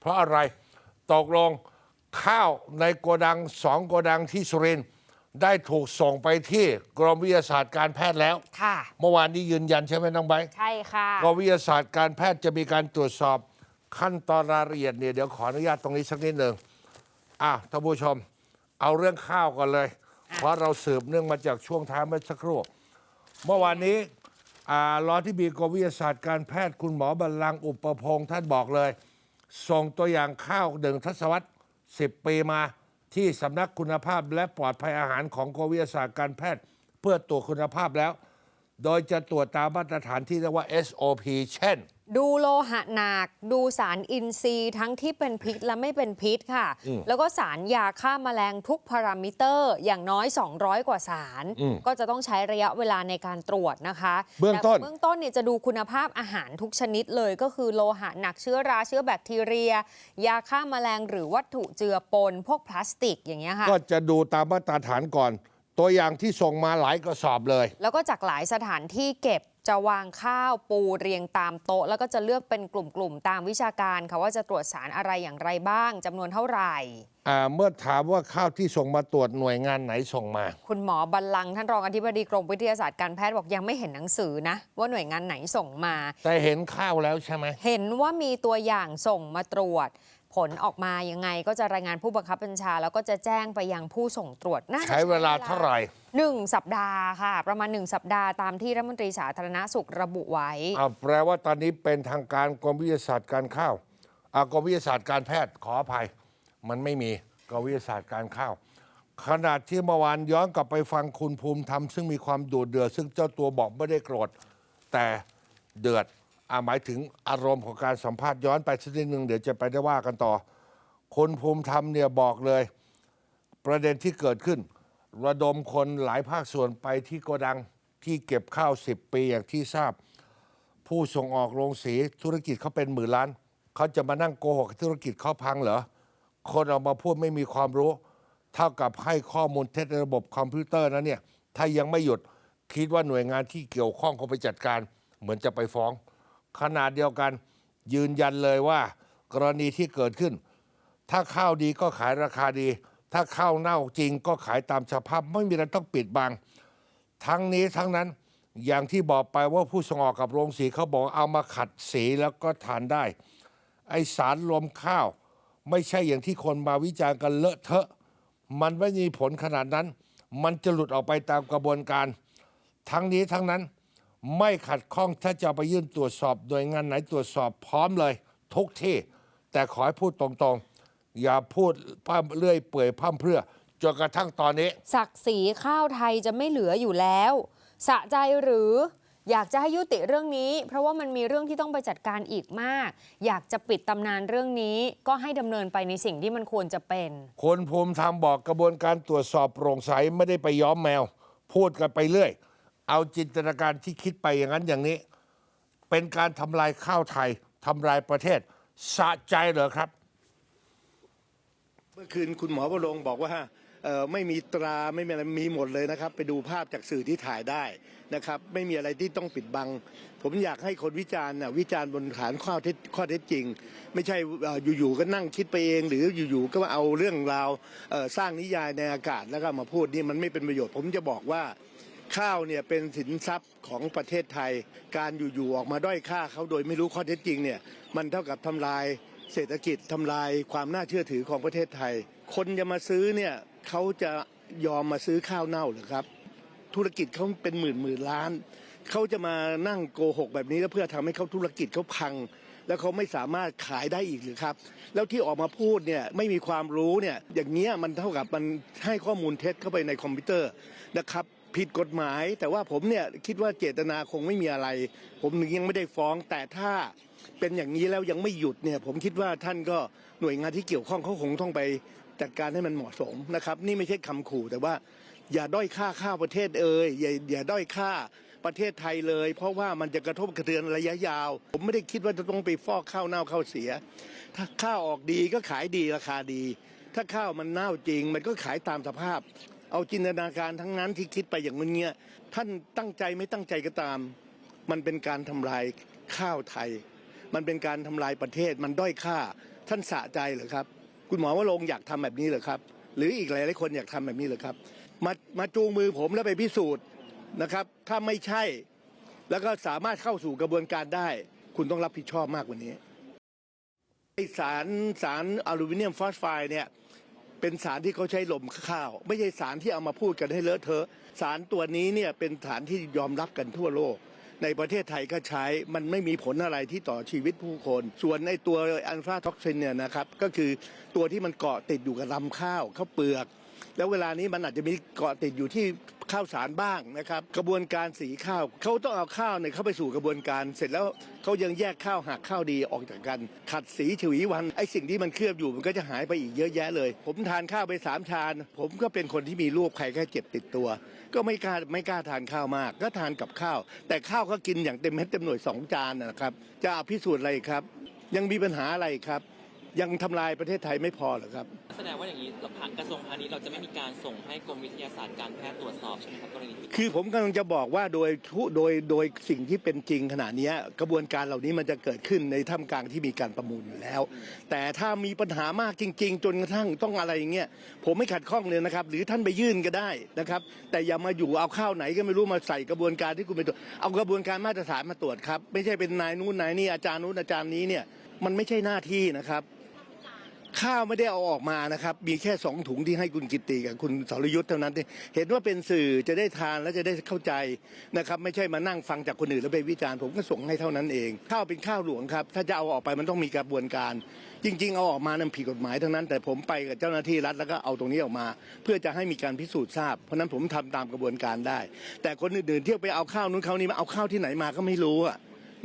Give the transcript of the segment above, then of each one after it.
เพราะอะไรตกลงข้าวในโกดังสองโกดังที่สุรินทร์ได้ถูกส่งไปที่กรมวิทยาศาสตร์การแพทย์แล้ว ค่ะ เมื่อวานนี้ยืนยันใช่ไหมน้องใบร์ทใช่ค่ะ กรมวิทยาศาสตร์การแพทย์จะมีการตรวจสอบขั้นตอนรายละเอียดเนี่ยเดี๋ยวขออนุญาตตรงนี้สักนิดหนึ่งอะท่านผู้ชม เอาเรื่องข้าวก่อนเลย เพราะเราสืบเนื่องมาจากช่วงท้ายเมื่อสักครู่ เมื่อวานนี้อ่ารองที่บีกรมวิทยาศาสตร์การแพทย์คุณหมอบัลลังก์อุปพงศ์ท่านบอกเลย ส่งตัวอย่างข้าวหนึ่งทศวรรษ 10 ปีมาที่สำนักคุณภาพและปลอดภัยอาหารของกรมวิทยาศาสตร์การแพทย์ เพื่อตรวจคุณภาพแล้ว โดยจะตรวจตามมาตรฐานที่เรียกว่า SOP เช่น ดูโลหะหนัก ดูสารอินทรีย์ทั้งที่เป็นพิษและไม่เป็นพิษค่ะแล้วก็สารยาฆ่าแมลงทุกพารามิเตอร์อย่างน้อย 200 กว่าสาร อืมก็จะต้องใช้ระยะเวลาในการตรวจนะคะเบื้องต้น แเบื้องต้นเนี่ยจะดูคุณภาพอาหารทุกชนิดเลยก็คือโลหะหนักเชื้อราเชื้อแบคทีเรีย ยาฆ่าแมลงหรือวัตถุเจือปน พวกพลาสติกอย่างเงี้ยค่ะ ก็จะดูตามมาตรฐานก่อน ตัวอย่างที่ส่งมาหลายกระสอบเลย แล้วก็จากหลายสถานที่เก็บ จะวางข้าวปูเรียงตามโต๊ะ แล้วก็จะเลือกเป็นกลุ่มๆตามวิชาการค่ะว่าจะตรวจสารอะไรอย่างไรบ้างจำนวนเท่าไหร่อ่าเมื่อถามว่าข้าวที่ส่งมาตรวจหน่วยงานไหนส่งมา คุณหมอบัลลังก์ท่านรองอธิบดีกรมวิทยาศาสตร์การแพทย์บอกยังไม่เห็นหนังสือนะ ว่าหน่วยงานไหนส่งมา แต่เห็นข้าวแล้วใช่ไหมเห็นว่ามีตัวอย่างส่งมาตรวจ ผลออกมายังไงก็จะรายงานผู้บังคับบัญชา แล้วก็จะแจ้งไปยังผู้ส่งตรวจน่าจะใช้เวลาเท่าไหร่หนึ่งสัปดาห์ค่ะ ประมาณหนึ่งสัปดาห์ตามที่รัฐมนตรีสาธารณสุขระบุไว้อ่าแปลว่าตอนนี้เป็นทางการกรมวิทยาศาสตร์การข้าวอ่ากรมวิทยาศาสตร์การแพทย์ขออภัย มันไม่มีกรมวิทยาศาสตร์การข้าวขนาดที่เมื่อวานย้อนกลับไปฟังคุณภูมิธรรมซึ่งมีความดูดเดือดซึ่งเจ้าตัวบอกไม่ได้โกรธแต่เดือดอ่า หมายถึงอารมณ์ของการสัมภาษณ์ย้อนไปสักนิดหนึ่งเดี๋ยวจะไปได้ว่ากันต่อคุณภูมิธรรมเนี่ยบอกเลย ประเด็นที่เกิดขึ้น ระดมคนหลายภาคส่วนไปที่โกดังที่เก็บข้าว 10 ปีอย่างที่ทราบ ผู้ส่งออกโรงสีธุรกิจเขาเป็นหมื่นล้าน เขาจะมานั่งโกหกธุรกิจเขาพังเหรอ คนออกมาพูดไม่มีความรู้ เท่ากับให้ข้อมูลเท็จในระบบคอมพิวเตอร์นะเนี่ยถ้ายังไม่หยุดคิดว่าหน่วยงานที่เกี่ยวข้องเขาไปจัดการ เหมือนจะไปฟ้อง ขนาดเดียวกันยืนยันเลยว่า กรณีที่เกิดขึ้น ถ้าข้าวดีก็ขายราคาดี ถ้าข้าวเน่าจริงก็ขายตามสภาพไม่มีอะไรต้องปิดบัง ทั้งนี้ทั้งนั้นอย่างที่บอกไปว่าผู้ส่งออกกับโรงสีเขาบอกเอามาขัดสีแล้วก็ทานได้ ไอสารรวมข้าว ไม่ใช่อย่างที่คนมาวิจารณ์กันเลอะเทอะ มันไม่มีผลขนาดนั้น มันจะหลุดออกไปตามกระบวนการ ทั้งนี้ทั้งนั้น ไม่ขัดข้องถ้าจะเอาไปยื่นตรวจสอบโดยงานไหนตรวจสอบพร้อมเลย ทุกที่ แต่ขอให้พูดตรงๆ อย่าพูดพร่ำเรื่อยเปื่อยพร่ำเพรื่อจนกระทั่งตอนนี้ ศักดิ์ศรีข้าวไทยจะไม่เหลืออยู่แล้ว สะใจหรืออยากจะให้ยุติเรื่องนี้ เพราะว่ามันมีเรื่องที่ต้องไปจัดการอีกมาก อยากจะปิดตำนานเรื่องนี้ ก็ให้ดำเนินไปในสิ่งที่มันควรจะเป็น คนภูมิธรรมบอกกระบวนการตรวจสอบโปร่งใสไม่ได้ไปย้อมแมว พูดกันไปเรื่อย เอาจินตนาการที่คิดไปอย่างนั้นอย่างนี้ เป็นการทำลายข้าวไทยทำลายประเทศสะใจเหรอครับ เมื่อคืนคุณหมอประรงบอกว่าไม่มีตราไม่มีอะไรมีหมดเลยนะครับ ไปดูภาพจากสื่อที่ถ่ายได้นะครับ ไม่มีอะไรที่ต้องปิดบัง ผมอยากให้คนวิจารณ์วิจารณ์บนฐานข้อเท็จข้อเท็จจริง ไม่ใช่อยู่ๆก็นั่งคิดไปเอง หรืออยู่ๆก็เอาเรื่องราวสร้างนิยายในอากาศแล้วก็มาพูดนี่มันไม่เป็นประโยชน์ ผมจะบอกว่า ข้าวเนี่ยเป็นสินทรัพย์ของประเทศไทย การอยู่ๆออกมาด้อยค่าเขาโดยไม่รู้ข้อเท็จจริงเนี่ยมันเท่ากับทำลายเศรษฐกิจทำลายความน่าเชื่อถือของประเทศไทย คนจะมาซื้อเนี่ยเขาจะยอมมาซื้อข้าวเน่าหรือครับ ธุรกิจเขาเป็นหมื่นหมื่นล้านเขาจะมานั่งโกหกแบบนี้แล้วเพื่อทำให้เขาธุรกิจเขาพัง แล้วเขาไม่สามารถขายได้อีกหรือครับ แล้วที่ออกมาพูดเนี่ยไม่มีความรู้เนี่ยอย่างเงี้ยมันเท่ากับมันให้ข้อมูลเท็จเข้าไปในคอมพิวเตอร์นะครับ ผิดกฎหมาย แต่ว่าผมเนี่ยคิดว่าเจตนาคงไม่มีอะไร ผมยังไม่ได้ฟ้อง แต่ถ้าเป็นอย่างนี้แล้วยังไม่หยุดเนี่ย ผมคิดว่าท่านก็หน่วยงานที่เกี่ยวข้องเขาคงต้องไปจัดการให้มันเหมาะสมนะครับ นี่ไม่ใช่คำขู่แต่ว่าอย่าด้อยค่าข้าวประเทศเอ่ยอย่าอย่าด้อยค่าประเทศไทยเลย เพราะว่ามันจะกระทบกระเทือนระยะยาว ผมไม่ได้คิดว่าจะต้องไปฟอกข้าวเน่าข้าวเสีย ถ้าข้าวออกดีก็ขายดีราคาดี ถ้าข้าวมันเน่าจริง มันก็ขายตามสภาพ เอาจินตนาการทั้งนั้นที่คิดไปอย่างมันเงี้ยท่านตั้งใจไม่ตั้งใจก็ตาม มันเป็นการทำลายข้าวไทย มันเป็นการทำลายประเทศมันด้อยค่าท่านสะใจเหรือครับ คุณหมอว่าลงอยากทำแบบนี้เหรอครับ หรืออีกหลายๆคนอยากทำแบบนี้เหรอครับ มามาจูงมือผมแล้วไปพิสูจน์นะครับ ถ้าไม่ใช่ แล้วก็สามารถเข้าสู่กระบวนการได้ คุณต้องรับผิดชอบมากกว่านี้ไอสารสารอลูมิเนียมฟอสไฟด์เนี่ย เป็นสารที่เขาใช้หล่มข้าว ไม่ใช่สารที่เอามาพูดกันให้เลอะเทอะ สารตัวนี้เนี่ยเป็นสารที่ยอมรับกันทั่วโลก ในประเทศไทยก็ใช้มันไม่มีผลอะไรที่ต่อชีวิตผู้คน ส่วนในตัวอัลฟาท็อกซินเนี่ยนะครับก็คือตัวที่มันเกาะติดอยู่กับลำข้าวข้าวเปลือก แล้วเวลานี้มันอาจจะมีเกาะติดอยู่ที่ ข้าวสารบ้างนะครับ กระบวนการสีข้าวเขาต้องเอาข้าวเนี่ยเข้าไปสู่กระบวนการเสร็จแล้วเขายังแยกข้าวหักข้าวดีออกจากกัน ขัดสีฉวีวันไอ้สิ่งที่มันเคลือบอยู่มันก็จะหายไปอีกเยอะแยะเลย ผมทานข้าวไปสามชานผมก็เป็นคนที่มีรูปใครแค่เจ็บติดตัว ก็ไม่กล้าไม่กล้าทานข้าวมาก ก็ทานกับข้าว แต่ข้าวก็กินอย่างเต็มเม็ดเต็มหน่วยสองจานนะครับ จะอาพิสูจน์อะไรครับ ยังมีปัญหาอะไรครับ ยังทำลายประเทศไทยไม่พอเหรอครับ แสดงว่าอย่างนี้เราผ่านกระทรวงพาณิชย์เราจะไม่มีการส่งให้กรมวิทยาศาสตร์การแพทย์ตรวจสอบใช่ไหมครับกรณีนี้คือผมกำลังจะบอกว่าโดยทุโดยโดยสิ่งที่เป็นจริงขณะเนี้ยกระบวนการเหล่านี้มันจะเกิดขึ้นในท่ามกลางที่มีการประมูลอยู่แล้ว แต่ถ้ามีปัญหามากจริง ๆ จนกระทั่งต้องอะไรอย่างเงี้ยผมไม่ขัดข้องเลยนะครับ หรือท่านไปยื่นก็ได้นะครับ แต่อย่ามาอยู่เอาข้าวไหนก็ไม่รู้มาใส่กระบวนการที่คุณไปตรวจเอากระบวนการมาตรฐานมาตรวจครับไม่ใช่เป็นนายนู้นนายนี่อาจารย์นู้นอาจารย์นี้เนี่ยมันไม่ใช่หน้าที่นะครับ ข้าวไม่ได้เอาออกมานะครับ มีแค่สองถุงที่ให้คุณกิตติกับคุณสรยุทธ์เท่านั้นที่เห็นว่าเป็นสื่อจะได้ทานแล้วจะได้เข้าใจนะครับ ไม่ใช่มานั่งฟังจากคนอื่นแล้วไปวิจารณ์ผมก็ส่งให้เท่านั้นเองข้าวเป็นข้าวหลวงครับ ถ้าจะเอาออกไปมันต้องมีกระบวนการ จริง ๆ เอาออกมานั้นผิดกฎหมายทั้งนั้น แต่ผมไปกับเจ้าหน้าที่รัฐแล้วก็เอาตรงนี้ออกมา เพื่อจะให้มีการพิสูจน์ทราบ เพราะนั้นผมทำตามกระบวนการได้ แต่คนอื่นๆเที่ยวไปเอาข้าวนู้นข้าวนี้มาเอาข้าวที่ไหนมาก็ไม่รู้อะ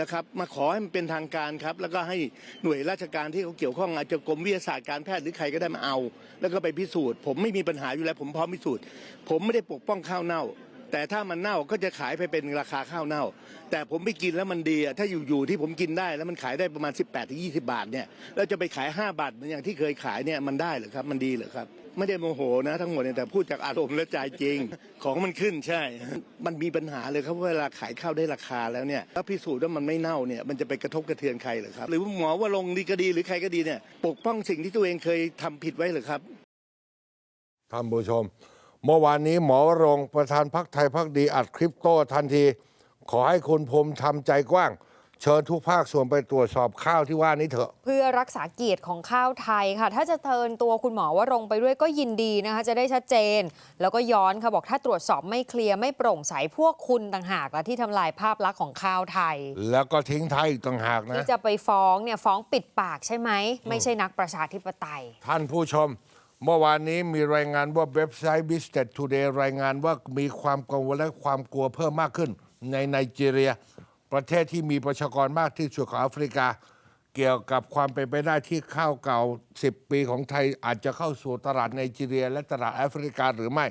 นะครับมาขอให้มันเป็นทางการครับ แล้วก็ให้หน่วยราชการที่เขาเกี่ยวข้องอาจจะกรมวิทยาศาสตร์การแพทย์หรือใครก็ได้มาเอา แล้วก็ไปพิสูจน์ ผมไม่มีปัญหาอยู่แล้วผมพร้อมพิสูจน์ ผมไม่ได้ปกป้องข้าวเน่า แต่ถ้ามันเน่าก็จะขายไปเป็นราคาข้าวเน่า แต่ผมไปกินแล้วมันดีอะถ้าอยู่ๆที่ผมกินได้แล้วมันขายได้ประมาณ 18ถึง20 บาทเนี่ยแล้วจะไปขาย 5 บาทเหมือนอย่างที่เคยขายเนี่ยมันได้เหรือครับมันดีเหรือครับ ไม่ได้โมโหนะทั้งหมดเนี่ยแต่พูดจากอารมณ์และใจจริง ของมันขึ้นใช่ มันมีปัญหาเลยครับว่าเวลาขายข้าวได้ราคาแล้วเนี่ยถ้าพิสูจน์ว่ามันไม่เน่าเนี่ยมันจะไปกระทบกระเทือนใครหรือครับ หรือหมอว่าลงดีก็ดีหรือใครก็ดีเนี่ยปกป้องสิ่งที่ตัวเองเคยทำผิดไว้หรือครับท่านผู้ชม เมื่อวานนี้หมอวรงประธานพักไทยพักดีอัดคลิปโต้ทันที ขอให้คุณภูมิทำใจกว้าง เชิญทุกภาคส่วนไปตรวจสอบข้าวที่ว่านี้เถอะ เพื่อรักษาเกียรติของข้าวไทยค่ะ ถ้าจะเทินตัวคุณหมอว่ารงค์ไปด้วยก็ยินดีนะคะ จะได้ชัดเจน แล้วก็ย้อนค่ะบอกถ้าตรวจสอบไม่เคลียร์ไม่โปร่งใสพวกคุณต่างหากละที่ทำลายภาพลักษณ์ของข้าวไทย แล้วก็ทิ้งท้ายอีกต่างหากนะที่จะไปฟ้องเนี่ยฟ้องปิดปากใช่ไหมไม่ใช่นักประชาธิปไตย ท่านผู้ชมเมื่อวานนี้มีรายงานว่าเว็บไซต์ Business Today รายงานว่ามีความกังวลและความกลัวเพิ่มมากขึ้นในไนจีเรีย ประเทศที่มีประชากรมากที่สุดของแอฟริกา เกี่ยวกับความเป็นไปได้ที่ข้าวเก่า 10 ปีของไทยอาจจะเข้าสู่ตลาดไนจีเรีย และตลาดแอฟริกาหรือไม่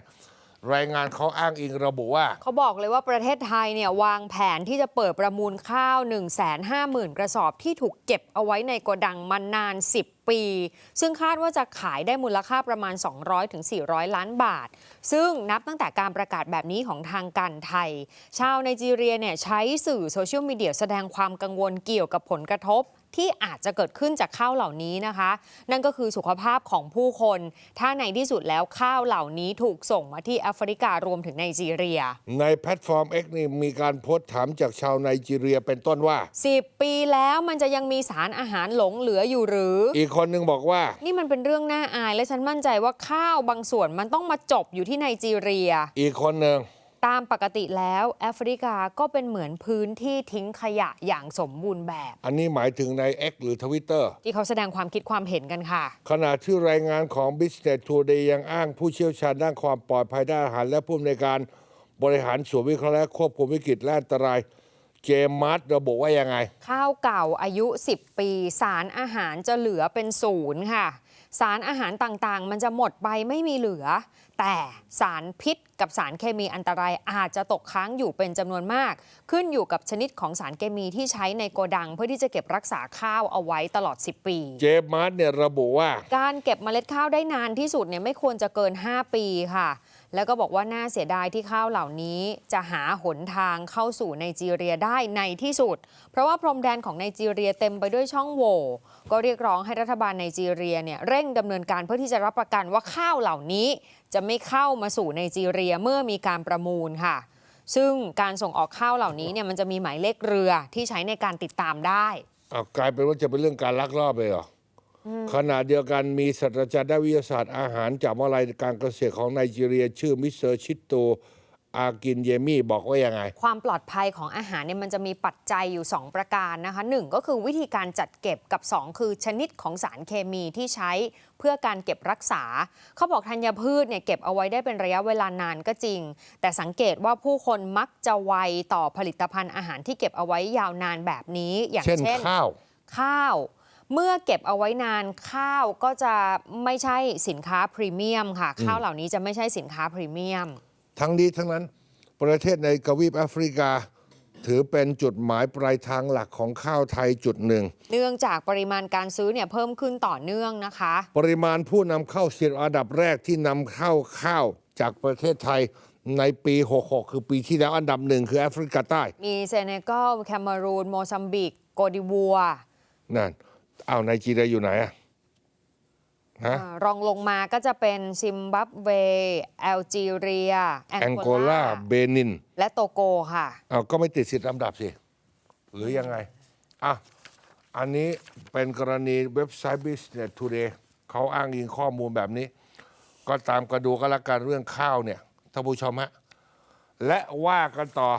รายงานเขาอ้างอิงระบุว่า เขาบอกเลยว่าประเทศไทยเนี่ยวางแผนที่จะเปิดประมูลข้าว 1 5 0 0 0 0 กระสอบที่ถูกเก็บเอาไว้ในโกดังมานาน 10 ปี ซึ่งคาดว่าจะขายได้มูลค่าประมาณ 200-400 ล้านบาท ซึ่งนับตั้งแต่การประกาศแบบนี้ของทางการไทย ชาวไนจีเรียเนี่ยใช้สื่อโซเชียลมีเดียแสดงความกังวลเกี่ยวกับผลกระทบ ที่อาจจะเกิดขึ้นจากข้าวเหล่านี้นะคะ นั่นก็คือสุขภาพของผู้คน ถ้าในที่สุดแล้วข้าวเหล่านี้ถูกส่งมาที่แอฟริการวมถึงไนจีเรีย ในแพลตฟอร์ม X นี่มีการโพสต์ถามจากชาวไนจีเรียเป็นต้นว่า 10 ปีแล้วมันจะยังมีสารอาหารหลงเหลืออยู่หรือ อีกคนหนึ่งบอกว่า นี่มันเป็นเรื่องน่าอายและฉันมั่นใจว่าข้าวบางส่วนมันต้องมาจบอยู่ที่ไนจีเรีย อีกคนหนึ่ง ตามปกติแล้วแอฟริกาก็เป็นเหมือนพื้นที่ทิ้งขยะอย่างสมบูรณ์แบบ อันนี้หมายถึงใน X หรือทวิตเตอร์ที่เขาแสดงความคิดความเห็นกันค่ะ ขณะที่รายงานของ Business Today ยังอ้างผู้เชี่ยวชาญด้านความปลอดภัยด้านอาหาร และผู้อำนวยการบริหารส่วนวิเคราะห์และควบคุมวิกฤตและอันตราย เจมส์มาร์ตระบุว่ายังไง ข้าวเก่าอายุ 10 ปี สารอาหารจะเหลือเป็นศูนย์ค่ะ สารอาหารต่างๆ มันจะหมดไปไม่มีเหลือ แต่สารพิษกับสารเคมีอันตรายอาจจะตกค้างอยู่เป็นจำนวนมาก ขึ้นอยู่กับชนิดของสารเคมีที่ใช้ในโกดัง เพื่อที่จะเก็บรักษาข้าวเอาไว้ตลอด 10 ปี เจมส์มาร์ตเนี่ยระบุว่า การเก็บเมล็ดข้าวได้นานที่สุดเนี่ยไม่ควรจะเกิน 5 ปีค่ะ แล้วก็บอกว่าน่าเสียดายที่ข้าวเหล่านี้จะหาหนทางเข้าสู่ไนจีเรียได้ในที่สุด เพราะว่าพรมแดนของไนจีเรียเต็มไปด้วยช่องโหว่ก็เรียกร้องให้รัฐบาลไนจีเรียเนี่ยเร่งดำเนินการเพื่อที่จะรับประกันว่าข้าวเหล่านี้ จะไม่เข้ามาสู่ไนจีเรียเมื่อมีการประมูลค่ะ ซึ่งการส่งออกข้าวเหล่านี้เนี่ยมันจะมีหมายเลขเรือที่ใช้ในการติดตามได้กลายเป็นว่าจะเป็นเรื่องการลักลอบเลยเหรออ ขณะเดียวกันมีศาสตราจารย์ด้านวิทยาศาสตร์อาหารจากมหาวิทยาลัยการเกษตรของไนจีเรีย ชื่อมิสเตอร์ชิตโตอากินเยมี่บอกว่ายังไง ความปลอดภัยของอาหารเนี่ยมันจะมีปัจจัยอยู่ 2 ประการนะคะหนึ่งก็คือวิธีการจัดเก็บกับ 2 คือชนิดของสารเคมีที่ใช้เพื่อการเก็บรักษา เขาบอกธัญพืชเนี่ยเก็บเอาไว้ได้เป็นระยะเวลานานก็จริง แต่สังเกตว่าผู้คนมักจะไวต่อผลิตภัณฑ์อาหารที่เก็บเอาไว้ยาวนานแบบนี้ อย่างเช่นเช่นข้าวข้าว เมื่อเก็บเอาไว้นานข้าวก็จะไม่ใช่สินค้าพรีเมียมค่ะ ข้าวเหล่านี้จะไม่ใช่สินค้าพรีเมียม ทั้งนี้ทั้งนั้นประเทศในกวีปแอฟริกา ถือเป็นจุดหมายปลายทางหลักของข้าวไทยจุดหนึ่ง เนื่องจากปริมาณการซื้อเนี่ยเพิ่มขึ้นต่อเนื่องนะคะ ปริมาณผู้นำเข้าสิบอันดับแรกที่นำเข้าข้าวจากประเทศไทยในปี 66 คือปีที่แล้วอันดับหนึ่งคือแอฟริกาใต้ มีเซเนกัลแคเมรูน โมซัมบิก โกดิวัว นั่น เอาไนจีเรียอยู่ไหนอะฮะอ่ารองลงมาก็จะเป็นซิมบับเว แอลจีเรีย แองแองโกโกลาลา เบนิน และโตโกค่ะเอาก็ไม่ติดสิทธิ์ลำดับสิ หรือยังไง อะ อันนี้เป็นกรณีเว็บไซต์ Business Today เขาอ้างอิงข้อมูลแบบนี้ ก็ตามกระดูก็แล้วกันเรื่องข้าวเนี่ยท่านผู้ชมฮะ และว่ากันต่อ